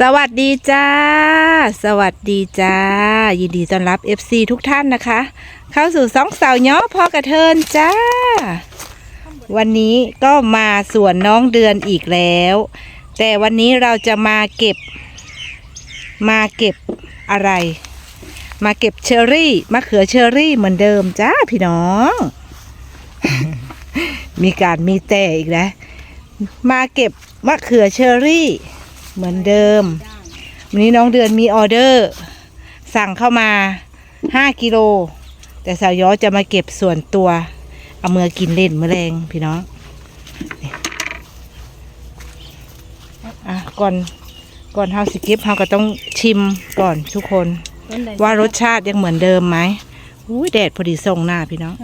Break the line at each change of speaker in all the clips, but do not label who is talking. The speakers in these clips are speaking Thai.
สวัสดีจ้า สวัสดีจ้า ยินดีต้อนรับ FC ทุกท่านนะคะ เข้าสู่สองสาวย้อพอกระเทินจ้า วันนี้ก็มาสวนน้องเดือนอีกแล้ว แต่วันนี้เราจะมาเก็บ มาเก็บอะไร มาเก็บเชอรี่มะเขือเชอรี่เหมือนเดิมจ้าพี่น้อง มีการมีแต่อีกแล้ว มาเก็บมะเขือเชอรี่ เหมือนเดิม วันนี้น้องเดือนมีออเดอร์ สั่งเข้ามา 5 กิโล แต่สาวย้อจะมาเก็บส่วนตัว เอามือกินเล่นเมื่อแรงพี่น้องนี่อะก่อนก่อนเฮาสิเก็บเฮาก็ต้องชิมก่อนทุกคน ว่ารสชาติยังเหมือนเดิมไหมอุ้ยแดดพอดีส่งหน้าพี่น้อง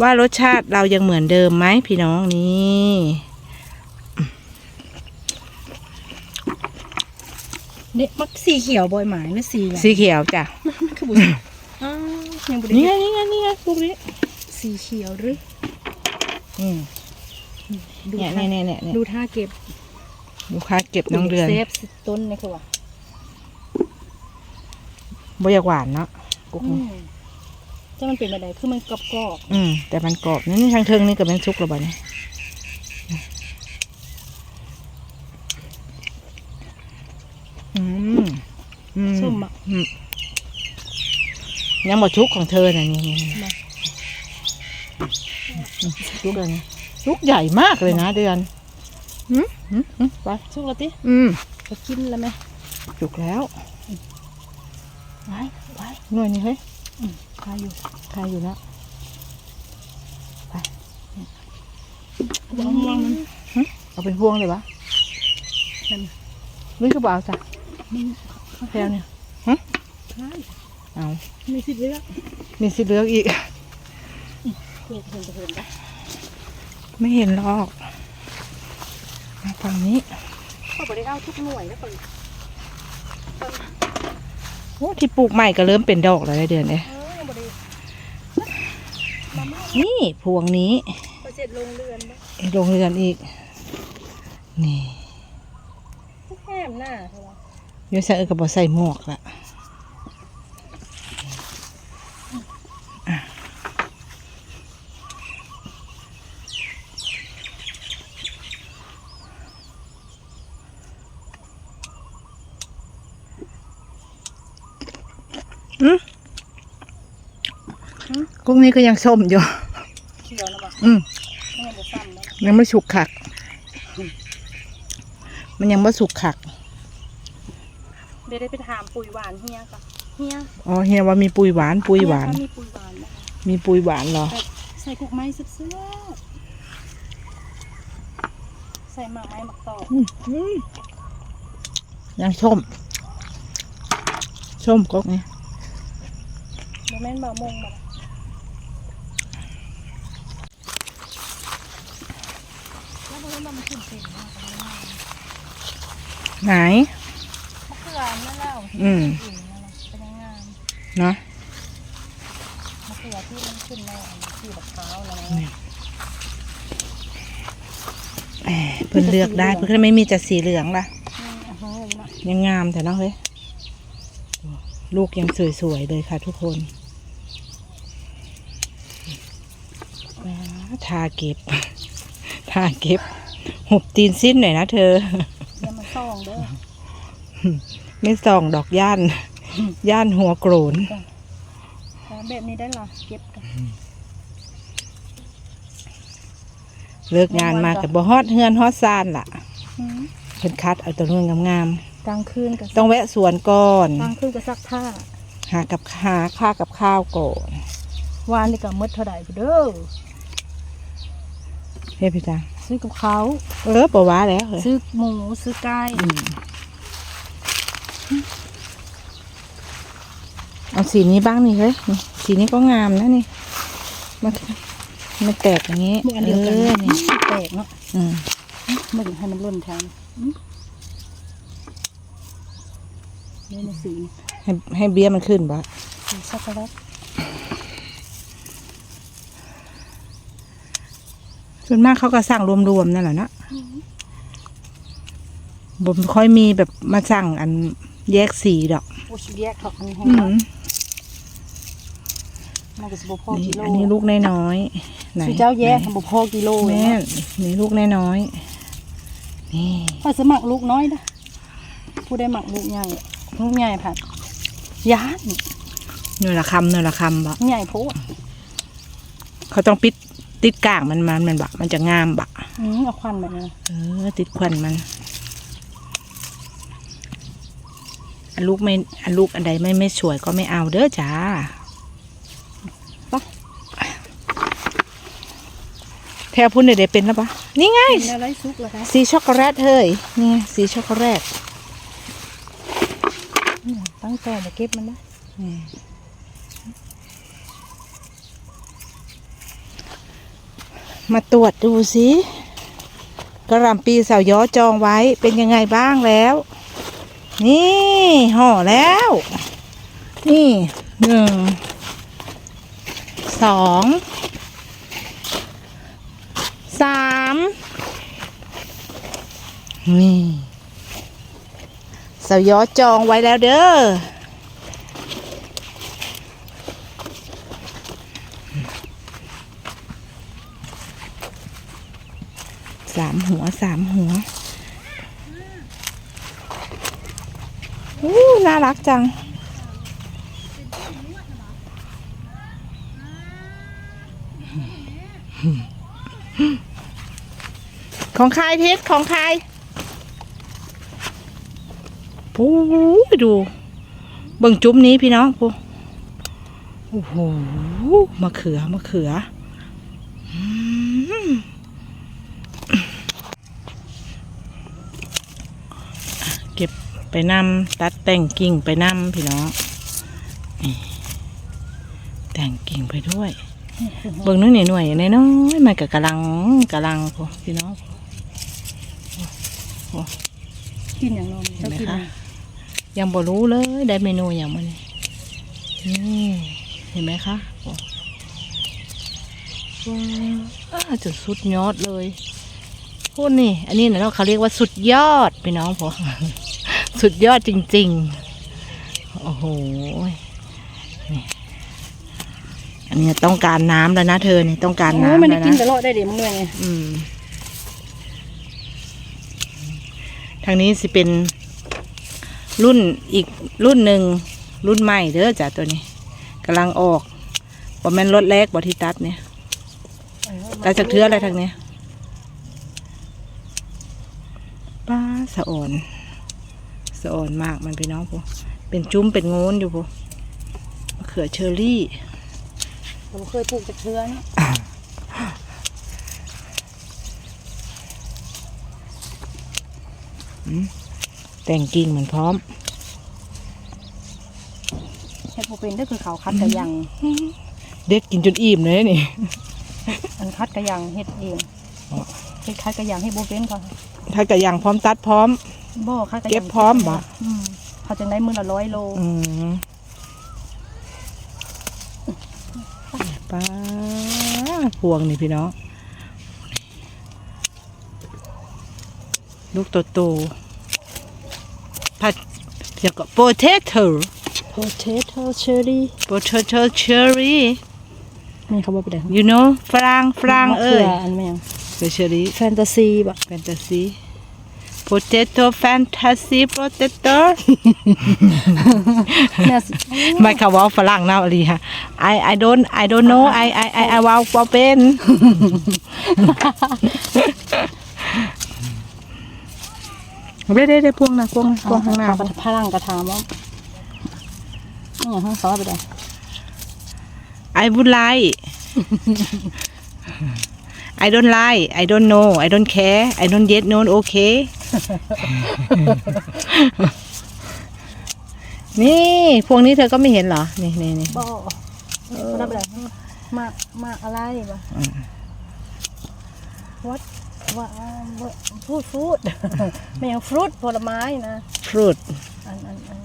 ว่ารสชาติเรายังเหมือนเดิมไหมพี่น้องนี่
เด็กมักสีเขียวบ่อยหมายหรือสีอะไร
สีเขียวจ้ะ
คือบุอ้าวยังบุ
นี่ไง
ได้
นี่ไงนี่ไงพวกนี้
สีเขียวหรือ
อืม
ดู
เนี่ย
ท่า
เนี่ยเนี่ยเนี่ย
ดูท่าเก็บ
ลูกค้าเก็บน้องเดือน
เซฟสิต้นนี่คือว่า
บ่อยากหวานเนาะกุ๊ก
อื
นี่
มถ้ามันเป็นอะไรคือมันกรอบกรอบ
อืมแต่มันกรอบนี่นี่ทางเทิงนี่กับแมงซุกหรือเปล่าเนี่ย อืมอืม
ๆส้มอะ
อืมยังบ่ชุกของเธอน่ะนี่นี่นี่
มา
ชุกเลยนะชุกใหญ่มากเลยนะเดือนอืมอืมอืมไป
สุกแล้วติ
อืม
ก็กินแล้วไหม
จุกแล้ว
ไว้ไว้
หน่วยนี้เฮ้ย
คาอยู่
คาอยู่แล้ว
เดี๋ยวเอามองมัน
เอาเป็นพวงเลยวะ
นั่น
นี่คือเปล่เอาจ้ะ
มัน
แพลวเนี่ย
คล้าย
เอา
มีสิทธิ์เลือก
มีสิเหลือกอีก
เห็นเห็นเห็นปะ
ไม่เห็นหรอกมาฝั่งนี้
เขาบอกได้เอาทุกหน่วยแล้วคน
โอ้ที่ปลูกใหม่ก็เริ่มเป็นดอกแล้วได้เดือนเลย
เออยังบอกได้มาม่า
นี่พวงนี้
พอเสร็จลงเรือนปะ
ไอ้โรงเรือนอีก นี่
ทุกแหมหน้า เขาว่า
โยใส่เออกับบอใส่หมวกละอะอืมกุ้งนี้ก็ยังส้มอยู่
เขียวนะปะ
อืม
ไม่งั้นจะซ้ำนะ
ยังไม่สุกขัก มันยังไม่สุกขัก
เดี๋ยวได้ไปถามปุ๋ยหวานเฮียก่อนเฮีย
อ๋อเฮียว่ามีปุยหวานปุยหวาน
เฮียคะมีปุ๋ยหวานไหม
มีปุยหวานเหรอ
ใส่ใส่กุกไม้เสื้อๆใส่หมากไม้หมักตอก
อืมอืมยังส้มส้มก๊กนี่
โมเมนต์บะมงมาแล้วโมเมนต์บะมันขึ้นเป็นมากเลยนะ
ไหน
มะเขือนั่นแล้ว
อืม
ที่นนั่นแหละเป็นยังงาม
เนาะ
มะเขือที่มันขึ้นในอันที่แบบเท้าแล้ว
นี่แหมเพิ่นเลือกได้เพิ่นก็ไม่มีแต่สีเหลืองล่ะ
อืมอ่าฮะเนาะ
ยังงามแต่เนาะเฮ้ยลูกยังสวยๆเลยค่ะทุกคนแหมทาเก็บ ทาเก็บ หุบตีนสิ้นหน่อยนะเธอ
เดี๋ยวมันส่องเด้อ
ไม่ส่องดอกย่าน ย่านหัวโกรน
แต่แบบนี้ได้เหรอเก็บกัน
เลิกงานมากับบ่ฮอดเฮือนฮอดซานล่ะ
อืม
เพิ่นคัดเอาตัวนู้นงาม
กลางคืนกับ
ๆต้องแวะสวนก่อน
กลางคืนกับซักผ้า
หากับหาค่ากับข้าวก่อน
วานนี่ก็หมดเท่าไหร่เด้อ
เฮ้ยพี่จัง
ซื้อกับเขา
เออบ่ว่าแล้วเฮ้ย
ซื้อหมูซื้อไก่
อืม เอาสีนี้บ้างนี่เฮ้ยนี่สีนี้ก็งามนะนี่ มันมันแตกอย่างงี้
หมูอันเดียวกัน
ออนี่
แตกเนาะ
อืม
ไม่ถึงให้มันล่นแทนอืมนี่ในสี
ให้ให้เบี้ยมันขึ้นบ่
สีช็อกโกแลต
ส่วนมากเขาก็สั่งรวมๆนั่นแหละเนาะบ่ค่อยมีแบบมาสั่งอัน แยกสีดอก
โอ้ชิแยกเขาอันนี้ให้
อื
เนาะ
ม
มันก็สิบ่พอ
นี่
กิโล
อันนี้ลูกน้อยๆไหน
คือเจ้าแยก
ไหน
บ่พอกิโล
แม่
นะ
นี่ลูกน้อยๆนี่
ถ้าสมัครลูกน้อยนะผู้ได้หมักลูกใหญ่ลูกใหญ่ผัดยาน
หน่วยละคำหน่วยละคำบะ
ใหญ่โพด
เขาต้องปิดติดกลางมันมันมันบะมันจะงามบะ
อืมเอาควันแบบนี้
เออติดควันมัน อันลูกไม่อันลูกอันใดไม่ไม่สวยก็ไม่เอาเด้อจ้า
ปะ
แพรพุ่นเดี๋ยวเป็นแล้วปะนี่ไง
เป็นอะไรซุกเหรอคะ
สีช็อกโกแลตเฮ้ยนี่ไงสีช็อกโกแลต
อืมตั้งใจมาเก็บมันนะ
มาตรวจดูสิกระหลำปีเสาย้อจองไว้เป็นยังไงบ้างแล้ว นี่ห่อแล้ว นี่หนึ่งสองสามนี่สยอจองไว้แล้วเด้อสามหัวสามหัว อู้น่ารักจัง ของใครทิศของใครปูดู เบิ่งจุ้มนี้พี่น้องปูโอ้โหมะเขือมะเขือเก็บ ไปนำตัดแต่งกิ่งไปนำพี่น้องนี่แต่งกิ่งไปด้วยเบิ่งนึงหน่อยหน่วยๆน้อยๆมันก็กำลังกำลังพอพี่น้อง
กินอย่างนอน
เห็น
เจ้า
ไหม
กิน
คะยังบ่รู้เลยได้เมนูอย่างมันนี่เห็นไหมคะว้าวอ้าจุดสุดยอดเลยพูดนี่ อันนี้นะเขาเรียกว่าสุดยอดพี่น้องพอ สุดยอดจริง ๆ โอ้โหนี่อันนี้ต้องการน้ำแล้วนะเธอนี่ต้องการ
โอ้
น้ำ
ไม่ได้
แล้ว
กิน
นะ
ตลอดได้เดี๋ยวมึงเหนื่อยไง
อืมทางนี้สิเป็นรุ่นอีกรุ่นหนึ่งรุ่นใหม่เด้อจ้ะตัวนี้กำลังออกบ่แม่นรถแรกบ่ที่ตัดเนี่ยตัดจากเทืออะไรทางเนี้ยป้าสะอ่อน สะอ่อนมากมันพี่น้องพวกเป็นจุ้มเป็นโงนอยู่พวกมะเขือเชอรี่
ผมเคยปลูกจากเชื้อนะ
แต่งกิ่งเหมือนพร้อม
เฮ็ดบ่เป็นก็คือเขาคัดกระยัง
เด็กกินจนอิ่มเลยนี่
อันคัดกระยังเฮ็ดเอง
อ๋อ
เฮ็ดคัดกระยังให้บ่เป็นก่อน
ถ้ากะอย่างพร้อมตัดพร้อม
บ่คัดกระยัง
เก็บพร้อมบ่
อืมเขาจังได้มื้อละร้อยโล
อืมป้าพวงนี่พี่น้องลูกโตๆผัดเกี่ยวกับ potato
potato cherry
potato cherry
นี่เขาบอกไปได้
you know ฝรั่งฝรั่งเอ้ย
มะขือันแม่ง
cherry
แฟนตาซีบ่
fantasy potato fantasy potato
เนี่ยสิ
ไม่ค่ะว่าฝรั่งเนาะอะไรฮะ I I don't I don't know I I I I ว่าว่าเป็นเด้เด้เด้พวงนะพวงนะพวงข้างหน้า
เขก็พลังกระถามว่านี่อย่างข้างซอยไปได้
I would like I don't like I don't know I don't care I don't yet know okay นี่ พวงนี้เธอก็ไม่เห็นเหรอ นี่นี่นี่
บ่เขาได้ไปได้มามาอะไรบ่วัดว่าว่าฟูดฟูดไม่อย่างฟรุตผลไม้นะ
fruit
อันอันอัน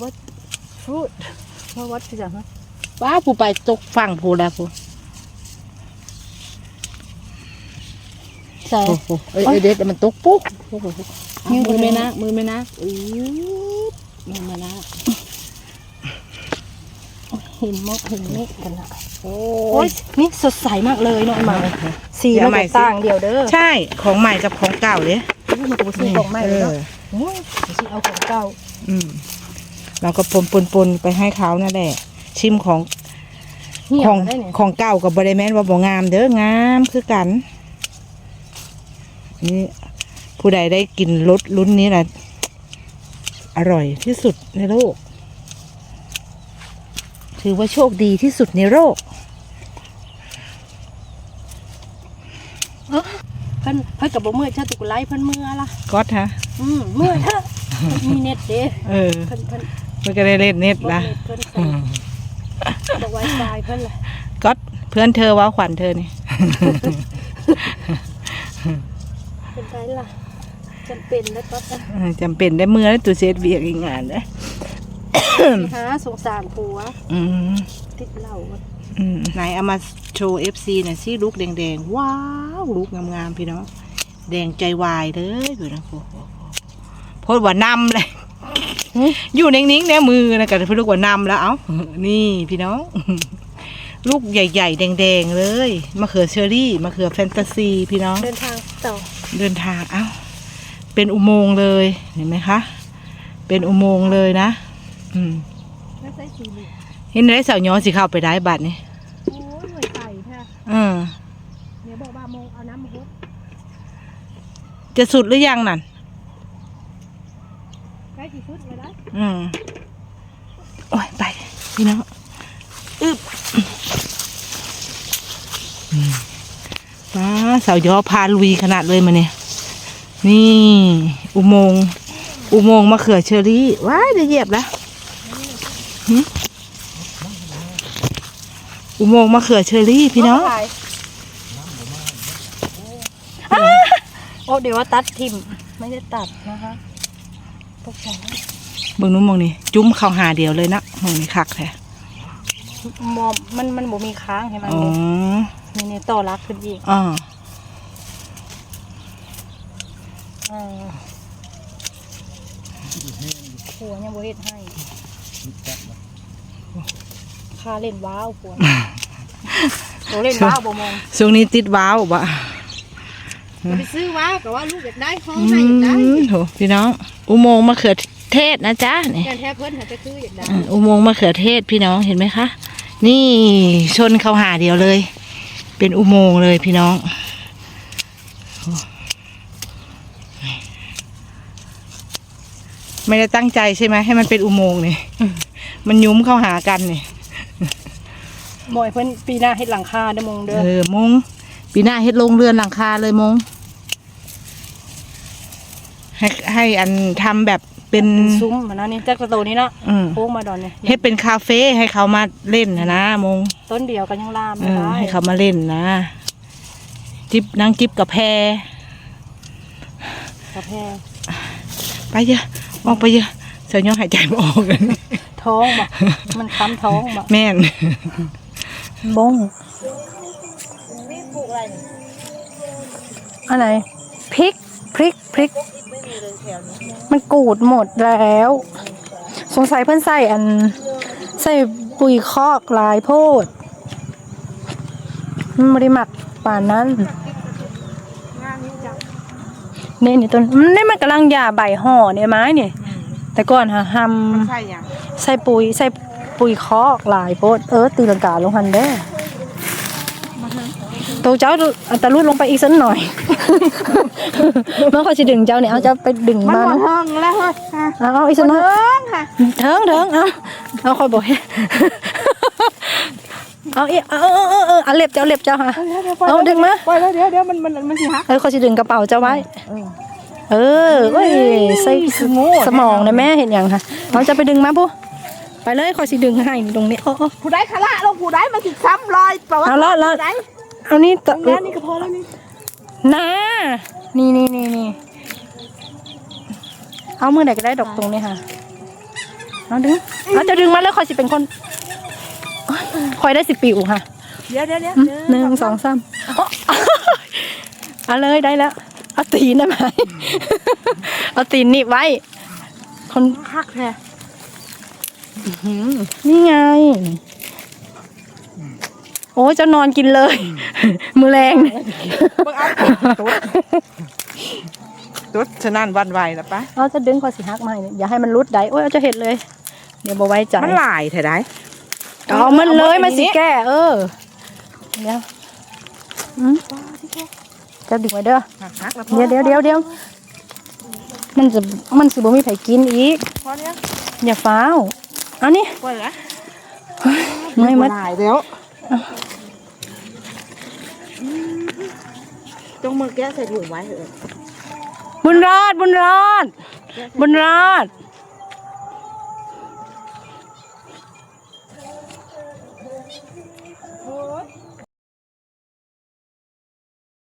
วัดฟรุตว่าวัดคือจังฮะ
ว้าวผู้ไปตกฝั่งผู้แล้วผู้
ใส่
โอ้โหเอ้ยเอ้ยเด็ดแต่มันตกปุ๊บโอ้โห
นิ้ว
มือ
มื
ไม่
อ
นะ
นะ
มือไม่นะอืดมือไม่นะ
เห็นมกเห็นเมฆกันละ
โอ้
โอ้ยนี่สดใสมากเลยเนาะไอ้หมาสีมันจะต่างเดียวเด้อ
ใช่ของใหม่กับของเก่าเลย
มันก็บ่ซื้อของใหม่เลยเนาะ
ออ
โอ้ยซื้อเอาของเก่า
อืมเราก็ปนปนปนๆไปให้เขานั่นแหละ ชิมของ
เหี่ย
ข
ว
อง
ได้เนี่ย
ของเก่ากับบริแมนว่าบ่งามเด้องามคือกัน นี่ผู้ใดได้กินรสลุ้นนี้นะอร่อยที่สุดในโลก ถือว่าโชคดีที่สุดในโลก
เพิ่นเพิ่นกับบ่เมื่อยชาติกุไลเพิ่นเมื่อละ
ก๊อตฮะ
อืมเมื่อยเถอะเพิ่นมีเน็ตเด้
เออ
เพิ่นเพิ่น
มันก็ได้เล่นเน็ต
บ่
ละ
เน็ตเพิ่นใส่บอกไว้ไฟเพิ่นล่ะ
ก๊อตเพื่อนเธอว่าขวัญเธอนี่
เป็นไร ล่ะจำเป็นแล้วก็จะ
เออจำเป็นได้เมื่อแล้วตัวเซตเวียกอีกงานนะ
หาสงสารผัว
อืม
ติดเหล้า
อืมไหนเอามาโชว์ FC หน่อยสิลูกแดงๆ ว้าวลูกงามๆพี่น้องแดงใจวายเลยพี่น้องโอ้โหโพดว่านำเลย อยู่นิ่งๆเนี่ยมือนะกันพี่ลูกว่านำแล้วเอ้านี่พี่น้อง ลูกใหญ่ๆ แดงๆเลยมะเขือเชอรี่มะเขือแฟนตาซีพี่น้อง
เดินทางต่อ
เดินทางเอ้าเป็นอุโมงค์เลยเห็นไหมคะ เป็นอุโมงค์เลยนะอืม
ไม่ใช่สีเหลือง
เห็นไรสาวย้อสิเข้าไปได้บัดนี่
โอ้ยหน่วยไก่ค่ะ
อืม
เดี๋ยวบอกว่าโมงเอาน้ำมาหุบ
จะสุดหรือยังนั่น
ใกล้ที่สุดเลยนะ
อืมโอ้ยไปพี่น้องอึบอืม ป้าสาวย้อพาลุยขนาดเลยมาเนี่ยนี่ อุโมงค์อุโมงค์มะเขือเชอรี่ว้ายเดี๋ยวเหยียบแล้วหึอุโมงค์มะเขือเชอรี่พี่น้อง
ถ่ายอ้าโอ้เดี๋ยวว่าตัดทิมไม่ได้ตัดนะคะตกใจแล้ว
เบิ่งนู้นมองนี่จุ้มเข้าหาเดียวเลยนะมองนี่คักแท้
มอมมันมันบ่มีค้างให้มัน
อ๋อ
เลยนี่นี่ต่อรักขึ้นอีก
อ่า
อ่าผัวยังบ่เฮ็ดให้ค่าเล่นว้าวผัวโตเล่นว้าวบ่มอง
ช่วงนี้ติดว้าวบะ
ไปซื้อว้าวก็ว่าลูกอยากได้ห้อง
อื
ให้อยากได้
มโถพี่น้อง อุโมงค์มะเขือเทศนะจ๊ะนี่
แต่แท้เพิ่นหาจะคืออยากได้
อืมอุโมงค์มะเขือเทศพี่น้องเห็นไหมคะ นี่ชนเข้าหาเดียวเลย เป็นอุโมงค์เลยพี่น้องโอ้ไม่ได้ตั้งใจใช่ไหมให้มันเป็นอุโมงค์นี่มันยุ้มเข้าหากันนี่
หมอยเพิ่นปีหน้าเฮ็ดหลังคาเด้อมงเด้อ
เออมงปีหน้าเฮ็ดโรงเรือนหลังคาเลยมงให้ให้อันทำแบบ เป็น
เป็นซุ้มมันนะนี่จักระโตนี้เนาะ
อืม
โค้งมาดอนเนี่ย
เฮ็ดเป็นคาเฟ่ให้เขามาเล่นนะนะมง
ต้นเดียวกันยังลาม
เอ
ไม่
อ
ได้
ให้เขามาเล่นนะ จิบนั่งจิบกับแพร
กระแพง
ไปเยอะออกไปเยอะเสียงหายใจไม่ออกเลย
ท้องบ่มันค้ำท้องบ่
แม่น
บง อะไร พริกพริกพริก มันกูดหมดแล้ว สงสัยเพื่อนใส่อัน ใส่ปุ๋ยคอกหลายโพดมันไม่ได้หมักป่านนั้นนี่นี่ต้นมันนี่มันกำลังหย่าใบห่อเนี่ยไม้เนี่ยแต่ก่อนฮะท
ใช่ยังำ
ใส่ปุ๋ยใส่ปุ๋ยคอกหลายโพดเออตีลังกาลงหันเด้อ ตัวเจ้าอัตรุดลงไปอีกสักหน่อยมันเขาจะดึงเจ้าเนี่ยเอาเจ้าไปดึง
มัน
มา
หมด
นะ
ห้องแล้วเฮ้ย
เอาอีกสักหน่อย
ค่ะ
เถิงเถิงเอาเอาคอยบอกเอาอีเอาเอาเอาเอเอาเล็บเจ้าเล็บเจ้าค่ะเอาดึงมา
ปล่อยแล้วเดี๋ยวเดี๋ยวมันมันมันสิฮะ
เออเขาจะดึงกระเป๋าเจ้าไว้เออเอ้ยใส่สมองนะแม่เห็นอยังค่ะเราจะไปดึงมาปุ๊ไปเลยคอยสิดึงให้ตรงนี้โอ้โอ้
ผู้ใดขละลงผู้ใดมาสิซ้ำรอยประวัติ
เอาละละ เอานี่ตะ
งานนี่ก็พอแล้วนี่
นานี่นี่นี่นี่เอามือไหนก็ได้ดอกตรงนี้ค่ะเอาดึงเอาจะดึงมาแล้วคอยสิเป็นคนโอ๊ยคอยได้สิปิวค่ะ
เดี๋ยวเดี๋ยวเดี๋ยว
อืมหนึ่งสองสามโอ๊ะเอาเลยได้แล้วเอาตีนได้ไหมเอาตีนหนี่ไว้ คน
คักแท้
นี่ไง โอ้ยจะนอนกินเลย มือแรง
เบิ่งเอาตุ๊ดตุ๊ดฉะนั้นวันไหวแล้วปะ
เอาจะดึงคอสิฮักมาให้เนี่ยอย่าให้มันรุดได้โอ้ยเอาจะเห็ดเลย เดี๋ยวบอไว้ใจ
มันหลายแท้ได้
เอามันเลยมันสิแก้ เออเดี๋ยวอืมจะดึงไว้เด้อ
หักๆแล้วพอ
เดี๋ยวเดี๋ยวเดี๋ยวเดี๋ยวมันจะมันสิบ่มีไผกินอีก
พอเนี้ย
อย่าฟ้าวเอานี่
ปล่อยละ
เมื่อยมัด
หลายแล้ว งมือแก้ใส่ถุงไว้เถอะ
บุญรอด บุญรอด บุญรอด